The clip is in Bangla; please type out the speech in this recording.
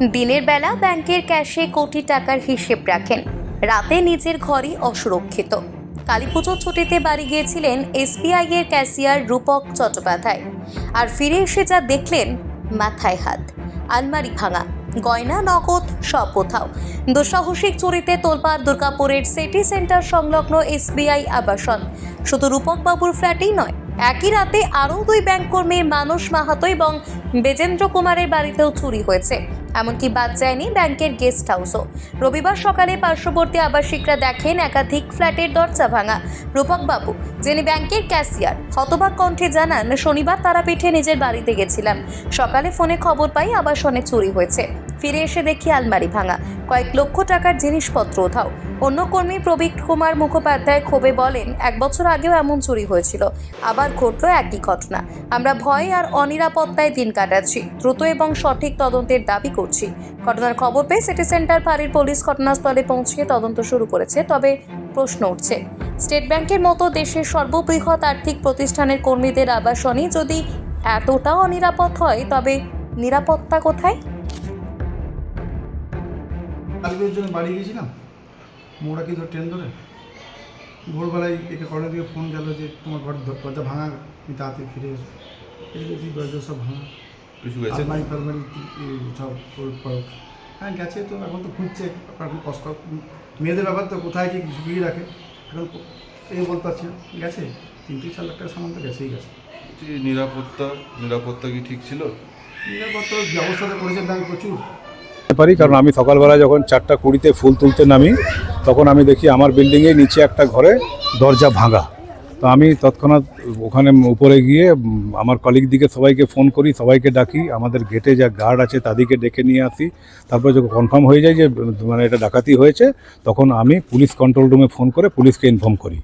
দিনের বেলা ব্যাংকের ক্যাশে কোটি টাকার হিসেব রাখেন। রাতে নিজের ঘরই অসুরক্ষিত। কালীপুজোর ছুটিতে বাড়ি গিয়েছিলেন এসবিআই এর ক্যাশিয়ার রূপক চট্টোপাধ্যায়। আর ফিরে এসে যা দেখলেন, মাথায় হাত, আলমারি ভাঙা, গয়না, নগদ, সব কোথাও। দুঃসাহসিক চুরিতে তোলপাড় দুর্গাপুরের সিটি সেন্টার সংলগ্ন এসবিআই আবাসন। শুধু রূপকবাবুর ফ্ল্যাটেই নয়, একই রাতে আরও দুই ব্যাংক কর্মীর মানস মাহাতো এবং বেজেন্দ্র কুমারের বাড়িতেও চুরি হয়েছে। এমনকি বাদ যায়নি ব্যাংকের গেস্ট হাউসও। রবিবার সকালে পার্শ্ববর্তী আবাসিকরা দেখেন একাধিক ফ্ল্যাটের দরজা ভাঙা। রূপকবাবু যিনি ব্যাংকের ক্যাশিয়ার, হতবাক কণ্ঠে জানান, শনিবার তারাপীঠে নিজের বাড়িতে গেছিলাম। সকালে ফোনে খবর পাই আবাসনে চুরি হয়েছে। ফিরে এসে দেখি আলমারি ভাঙা। কয়েক লক্ষ টাকার জিনিসপত্র উধাও অন্য কর্মী প্রবীক কুমার মুখোপাধ্যায় ক্ষোভে বলেন, এক বছর আগেও এমন চুরি হয়েছিল। আবার ঘটল একই ঘটনা। আমরা ভয় আর অনিরাপত্তায় দিন কাটাচ্ছি। দ্রুত এবং সঠিক তদন্তের দাবি করছি। ঘটনার খবর পেয়ে সিটি সেন্টার ফাঁড়ির পুলিশ ঘটনাস্থলে পৌঁছে তদন্ত শুরু করেছে, তবে প্রশ্ন উঠছে, স্টেট ব্যাংকের মতো দেশের সর্ববৃহৎ আর্থিক প্রতিষ্ঠানের কর্মীদের আবাসনই যদি এতটা অনিরাপদ হয়, তবে নিরাপত্তা কোথায়? কালকের জন্য বাড়ি গিয়েছিলাম। মোড়া কি ধর ট্রেন ধরে? ভোরবেলায় একে কর্ণের দিকে ফোন গেল যে তোমার ঘর দরজা ভাঙা তুমি তাড়াতাড়ি ফিরে এসো। এই দরজা সব ভাঙা। কিছু গেছে? আলমারি ফালমারি সব হ্যাঁ গেছে তো এখন তো খুঁজছে। এখন কষ্ট মেয়েদের ব্যাপার তো কোথায় কি ঝুঁকিয়ে রাখে? এখন এই বলতে পারছি না। গেছে? তিন থেকে চার লাখ টাকা সামান তো গেছেই গেছে। নিরাপত্তা নিরাপত্তা কি ঠিক ছিল? নিরাপত্তা ব্যবস্থা তো করেছে ব্যাংক প্রচুর। পারি, কারণ আমি সকালবেলা যখন চারটা কুড়িতে ফুল তুলতে নামি, তখন আমি দেখি আমার বিল্ডিংয়ে নিচে একটা ঘরে দরজা ভাঙা তো আমি তৎক্ষণাৎ ওখানে উপরে গিয়ে, আমার কলিগ দিকে সবাইকে ফোন করি, সবাইকে ডাকি, আমাদের গেটে যা গার্ড আছে তাদেরকে ডেকে নিয়ে আসি তারপরে যখন কনফার্ম হয়ে যায় যে মানে এটা ডাকাতি হয়েছে, তখন আমি পুলিশ কন্ট্রোল রুমে ফোন করে পুলিশকে ইনফর্ম করি